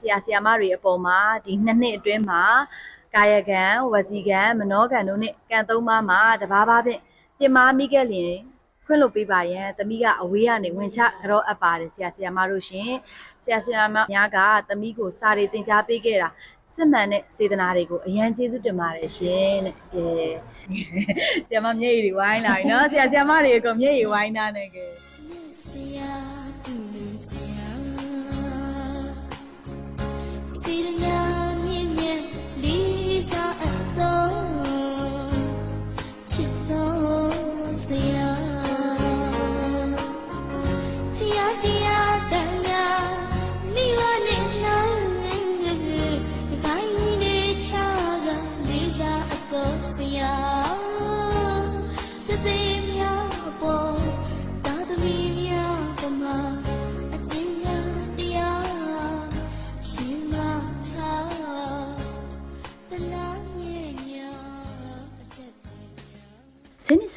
ဆရာဆရာမတွေအပေါ်မှာဒီနှစ်နှစ်အတွင်းမှာကာယကံဝစီကံမနောကံတို့နဲ့ကံသုံးပါးမှာတဘာဘာဖြင့်ပြင်မာမိခဲ့လျင်ခွင့်လွှတ်ပေးပါရန်သမီးကအဝေးကနေဝင်ချကြောအပ်ပါတယ်ဆရာဆရာမတို့ရှင်ဆရာဆရာမများကသမီးကိုစာတွေသင်ကြားပေးခဲ့တာစစ်မှန်တဲ့စေတနာတွေကိုအရန်ကျေးဇူးတင်ပါတယ်ရှင်တဲ့ကဲဆရာမမျက်ရည်တွေဝိုင်းလာပြီနော်ဆရာဆရာမတွေအကုန်မျက်ရည်ဝိုင်း တာနဲ့ကဲ Sia, Sia. Sirna, Mimia, Lisa, Ado. Chito,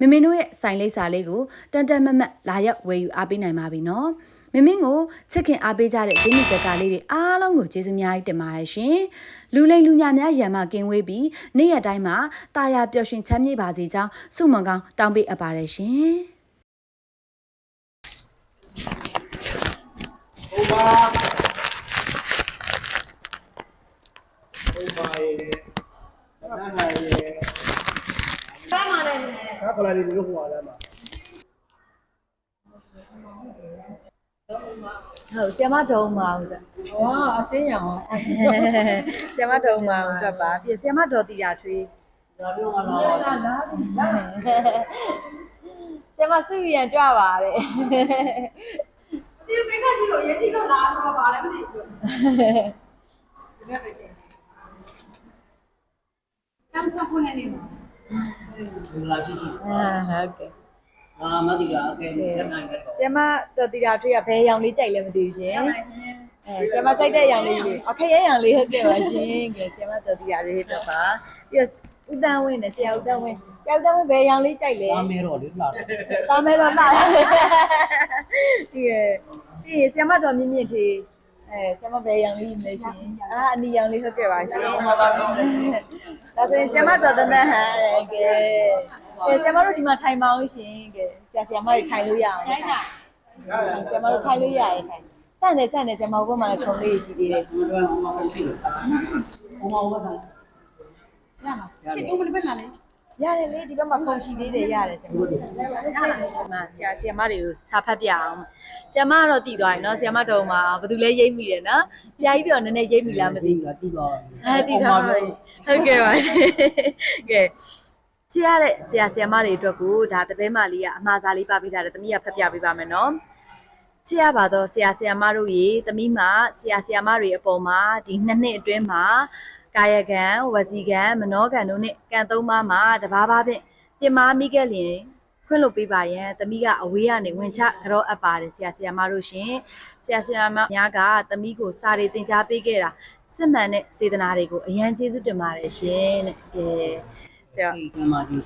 မမင်းတို့ရဲ့ site လိပ်စာလေးကိုတန်တန်မတ်မတ်လာရောက်ဝယ်ယူအားပေးနိုင်ပါပြီနော်မမင်းကိုချစ်ခင်အားပေးကြတဲ့ဂျင်းနီကကလေးတွေအားလုံးကိုကျေးဇူးများကြီးတင်ပါတယ်ရှင်လူလိမ်လူညာများရံမကင်းဝေးပြီးနေ့ရက်တိုင်းမှာတာယာပျော်ရွှင်ချမ်းမြေ့ပါစေကြောင်းဆုမွန်ကောင်းတောင်းပေးအပ်ပါတယ်ရှင်ဟုတ်ပါဟုတ်ပါရဲ့နားနာရဲ့ဖမ်းมา တယ်ကားကလာလေးတို့ဟိုအားလာမှာဟုတ်ဆရာမဒုံမအောင်တဲ့ဟောအစင်းရောင်ဆရာမဒုံမအောင်အတွက်ပါပြဆရာမဒေါ်တီတာထွေးဒါပြောမှာလားလာလာလာဆရာမစုရန်ကြွပါတဲ့ဒီကိစ္စရှိလို့ရေးချလို့လားဆိုတော့ဘာလဲမသိဘူးဒီဘက်ပဲတင်။ကမ်ဆာဖုန်နေမှာ ဒီလာရှိရှိအာဟုတ်ကဲ့အာမတိကအကဲဆက်နိုင်ပဲပေါ့ဆရာမဒေါ်တီတာထွေးကဘယ်ရောင်လေးကြိုက်လဲမသိဘူးရှင်အဲဆရာမကြိုက်တဲ့ရောင်လေးလေးအခရဲရောင်လေးဟုတ်ကဲ့ပါရှင်ကဲဆရာမဒေါ်တီတာလေးတော့ပါပြီးတော့ဦးတန်းဝင်းနဲ့ဆရာဦးတန်းဝင်းဆရာဦးတန်းဝင်းဘယ်ရောင်လေးကြိုက်လဲဒါမဲတော့လေလာတယ်တာမဲတော့တာဒီရဒီဆရာမတော်မြင့်မြင့်သေး အဲဆရာမဘယ်ရောင်လေးယူနေရှင်အာအနီရောင်လေးဟုတ်ကဲ့ပါရှင်ဟောပါတော့လေဒါဆိုရင်ဆရာမတော်တန်းတန်းဟန်ကဲကဲဆရာမတို့ဒီမှာထိုင်ပါအောင်ရှင်ကဲဆရာဆရာမတွေထိုင်လို့ရအောင်ထိုင်းတာဆရာမတို့ထိုင်လို့ရရင်ထိုင်စတယ်စတယ်ဆရာမဘုမလည်းခုံလေးရှိသေးတယ်ဒီတော့ဟောမှာရှိတယ်ဟောမှာဟောတာရမှာ။ချစ်ဦးမလေးပဲလားလေ ရတယ်လေဒီဘက်မှာခုံရှိသေးတယ်ရတယ်ဆရာမဒီမှာဆရာဆရာမတွေကိုစာဖတ်ပြအောင်ဆရာမကတော့တည်သွားပြီเนาะဆရာမတော်မှာဘယ်သူလဲရိပ်မိတယ်เนาะဆရာကြီးပြောနည်းနည်းရိပ်မိလားမသိ ဒီ ဘူး ကတိတော့ အဲဒီတော့ဟုတ်ကဲ့ပါရှင်ကဲချစ်ရတဲ့ဆရာဆရာမတွေအတွက်ကိုဒါတပည့်မလေးကအမှားစားလေးပါပေးထားတယ်တမီးကဖတ်ပြပေးပါမယ်နော်ချစ်ရပါတော့ဆရာဆရာမတို့ရေတမီးမှာဆရာဆရာမတွေအပေါ်မှာဒီနှစ်နှစ်အတွင်းမှာ ကာယကံဝစီကံမနောကံတို့နဲ့ကံသုံးပါးမှာတဘာဘာဖြင့်ပြင်မာမိခဲ့လျင်ခွင့်ခွင့်လွှတ်ပေးပါရန်သမီးကအဝေးကနေဝင်ချကြောအပ်ပါတယ်ဆရာဆရာမတို့ရှင်ဆရာဆရာမများကသမီးကိုစာတွေသင်ကြားပေးခဲ့တာစစ်မှန်တဲ့စေတနာတွေကိုအရန်ကျေးဇူးတင်ပါတယ်ရှင်တဲ့ကဲဆရာဒီကံမှာဒီ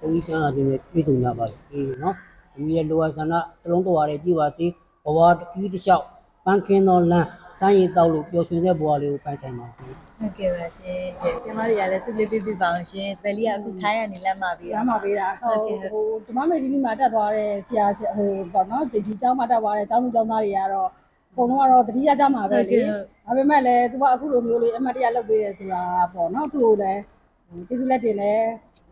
ဘုန်းကြီးဆန္ဒတွေနဲ့ပြည့်စုံကြပါစေနော်ဒီရဲ့လောကဆန္ဒတလုံးတော်ရည်ပြည့်ပါစေဘဝတကြီးတစ်လျှောက်ပန်းခင်းသောလမ်း စမ်းရည်တောက်လို့ပျော်ရွှင်တဲ့ဘဝလေးကိုပိုင်ဆိုင်ပါစေဟုတ်ကဲ့ပါရှင်ကဲဆင်မတွေကလည်းဆုလေးပေးပြပါအောင်ရှင်တပယ်လေးကအခုထိုင်းရနေလက်မှာပြီးရတော့ မှာပေးတာဟုတ်ကဲ့ ဟိုဓမ္မမေဒီနီမှာတက်သွားတဲ့ဆရာဆရာဟိုပေါ့နော်ဒီဒီကျောင်းမှာတက်သွားတဲ့ကျောင်းသူကျောင်းသားတွေကတော့အကုန်လုံးကတော့တတိယကျမှာပဲလေဟုတ်ကဲ့ ဒါပေမဲ့လည်း तू ကအခုလိုမျိုးလေးအမတ်တရားလုပ်ပေးတယ်ဆိုတာပေါ့နော်သူ့ကိုလည်းဟိုကျေးဇူးလက်တင်တယ်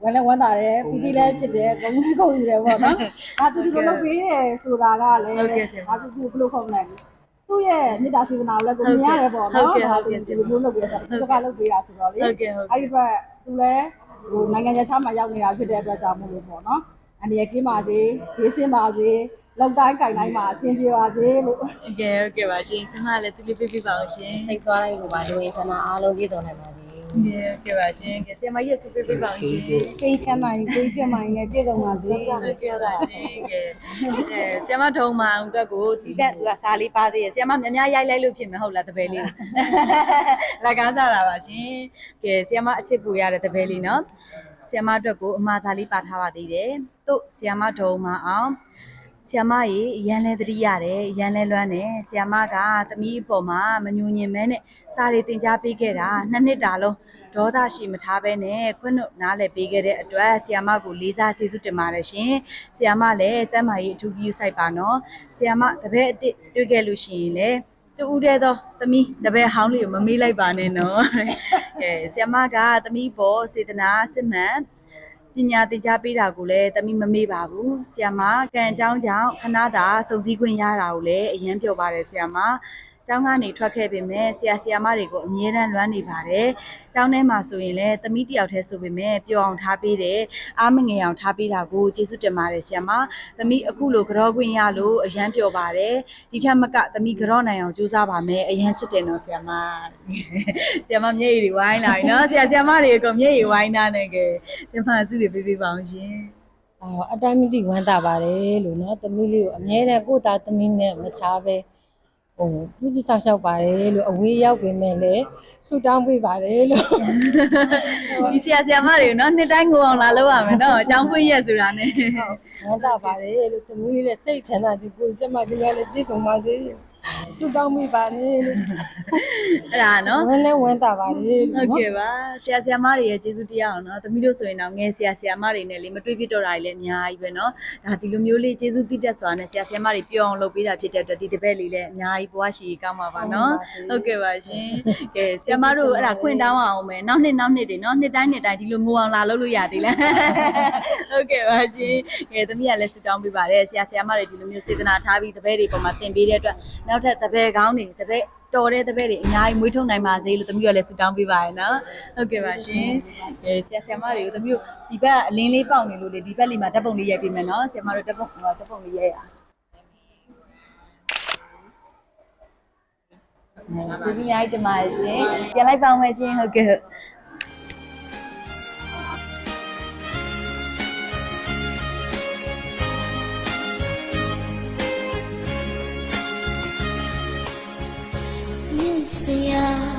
ဝမ်းလည်းဝမ်းသာတယ်ပီတိလည်းဖြစ်တယ်ဂုဏ်လည်းဂုဏ်ယူတယ်ပေါ့နော်။အာသူဒီလိုလုပ်ပေးတယ်ဆိုတာကလည်းဟုတ်ကဲ့ရှင် အာသူသူဘယ်လိုခေါ်မလဲ။ သူ့ရဲ့မေတ္တာစေတနာကိုလည်းကိုမြင်ရတယ်ပေါ့နော်ဒါသူဒီလိုမျိုးလုပ်ပေးတာသူကလုပ်ပေးတာဆိုတော့လေဟုတ်ကဲ့ဟုတ်ကဲ့အဲ့ဒီအတွက်သူလည်းဟိုနိုင်ငံခြားမှာရောက်နေတာဖြစ်တဲ့အတွက်ကြောင့်မို့လို့ပေါ့နော်အနေရကင်းပါစေဘေးစင်းပါစေလောက်တိုင်းကြိုင်တိုင်းမှာအဆင်ပြေပါစေလို့ဟုတ်ကဲ့ဟုတ်ကဲ့ပါရှင်ဆရာမကလည်းစုလေးပေးပေးပါအောင်ရှင်စိတ်သွားတိုင်းကိုပါလူဝင်ဆန္ဒအားလုံးပြည့်စုံနိုင်ပါစေ ဟုတ်ကဲ့ပါရှင်ကဲဆရာမကြီးစုပေးပေးပါအောင်ရှင် စိတ်ချမ်းသာရင်ကိုယ်ကျန်းမာရင်လည်းပြည့်စုံပါစေဟုတ်ကဲ့ပါရှင်ကဲအဲဆရာမထုံးမအောင်အတွက်ကိုတီးတက်သူကစားလေးပါသေးရဆရာမများများရိုက်လိုက်လို့ဖြစ်မယ်ဟုတ်လားတပည့်လေးလက်ကားစားတာပါရှင်ကဲဆရာမအချစ်ပူရတဲ့တပည့်လေးနော်ဆရာမအတွက်ကိုအမှားစားလေးပါထားပါသေးတယ်တို့ဆရာမထုံးမအောင် ဆီယမကြီးရန်လဲတတိရတယ်ရန်လဲလွမ်းတယ်ဆီယမကသမီးအပေါ်မှာမညူညင်မဲနဲ့စားရီတင် जा ပေးခဲ့တာနှစ်နှစ်တာလုံးဒေါသရှိမထားဘဲနဲ့ခွင့်တို့နားလဲပေးခဲ့တဲ့အတွက်ဆီယမကိုလေးစားကျေးဇူးတင်ပါတယ်ရှင်ဆီယမလည်းစမ်းမာရေးအထူးကြီးစိုက်ပါနော်ဆီယမတပည့်အစ်စ်တွေ့ခဲ့လို့ရှိရင်လည်းတူဦးတဲ့သောသမီးတပည့်ဟောင်းလေးကိုမမေးလိုက်ပါနဲ့နော်အဲဆီယမကသမီးပေါ်စေတနာစစ်မှန် ပညာသင်ကြားပေးတာကိုလည်းတမိမမေ့ပါဘူး။ဆီယမကံအကြောင်းကြောင့်ခဏတာစုံစည်းခွင့်ရတာကိုလည်းအရင်ပြောပါတယ်ဆီယမ။ ကျောင်းကနေထွက်ခဲ့ပေမဲ့ဆရာဆရာမတွေကိုအမြဲတမ်းလွမ်းနေပါတယ်။ကျောင်းထဲမှာဆိုရင်လည်းသမီးတယောက်တည်းဆိုပေမဲ့ပျော်အောင်ထားပေးတယ်။အားမငယ်အောင်ထားပေးတာကိုကျေးဇူးတင်ပါတယ်ဆရာမ။သမီးအခုလိုကြောခွင့်ရလို့အရန်ပျော်ပါတယ်။ဒီထက်မကသမီးကြောနိုင်အောင်ကြိုးစားပါမယ်။အရန်ချစ်တယ်နော်ဆရာမ။ဆရာမမျက်ရည်တွေဝိုင်းလာပြီနော်။ဆရာဆရာမတွေကတော့မျက်ရည်ဝိုင်းသားနေကြ။ဒီမှာစုတွေပေးပေးပါအောင်ရှင်။အော်အတိုင်းမသိဝမ်းသာပါတယ်လို့နော်သမီးလေးကိုအမြဲတမ်းကိုယ့်သားသမီးနဲ့မချားပဲ ဟိုပြုစုဆောင်ရှောက်ပါတယ်လို့အဝေးရောက်ပြင်မဲ့လည်းဆူတောင်းပေးပါတယ်လို့ဒီဆရာဆရာမတွေကိုနော်နှစ်တိုင်းငိုအောင်လာလုပ်ရမယ်နော်အကြောင်းဖွင့်ရက်ဆိုတာ ਨੇ ဝမ်းသာပါတယ်လို့သမီးလေးလည်းစိတ်ချမ်းသာဒီကိုယ်ကျမကြီးများလည်းပြည့်စုံပါစေ သူတောင်းမိပါလေလို့အဲ့ဒါနော်ဝင်းလဲဝင်းတာပါလေလို့ဟုတ်ကဲ့ပါဆရာဆရာမတွေရဲ့ကျေးဇူးတရားအောင်နော်သမီးတို့ဆိုရင်တော့ငယ်ဆရာဆရာမတွေနဲ့လေမတွေ့ဖြစ်တော့တာတွေလည်းအများကြီးပဲနော်ဒါဒီလိုမျိုးလေးကျေးဇူးတိတက်စွာနဲ့ဆရာဆရာမတွေပြောအောင်လုပ်ပေးတာဖြစ်တဲ့အတွက်ဒီတပည့်လေးလည်းအများကြီးပွားရှိကောင်းပါပါနော်ဟုတ်ကဲ့ပါရှင်ကဲဆရာမတို့အဲ့ဒါခွင့်တောင်းအောင်မယ်နောက်နှစ်နောက်နှစ်တွေနော်နှစ်တိုင်းနှစ်တိုင်းဒီလိုငိုအောင်လာလုပ်လို့ရသေးလားဟုတ်ကဲ့ပါရှင်ကဲသမီးကလည်းစတောင်းပေးပါတယ်ဆရာဆရာမတွေဒီလိုမျိုးစေတနာထားပြီးတပည့်တွေပေါ်မှာသင်ပေးတဲ့အတွက်နောက်ထပ်တပည့်ကောင်းတွေတပည့်တော်တဲ့တပည့်တွေအများကြီးမွေးထုတ်နိုင်ပါစေလို့သမီးကလည်းဆုတောင်းပေးပါရနော်ဟုတ်ကဲ့ပါရှင်အဲဆရာဆရာမတွေကိုသမီးတို့ဒီဘက်အလင်းလေးပေါက်နေလို့လေဒီဘက်လေးမှာဓာတ်ပုံလေးရိုက်ပေးမယ်နော်ဆရာမတို့ဓာတ်ပုံဟိုဓာတ်ပုံလေးရိုက်ရအောင်ကျေးဇူးများတင်ပါတယ်ရှင်ပြန်လိုက်ပါအောင်မယ်ရှင်ဟုတ်ကဲ့ မြ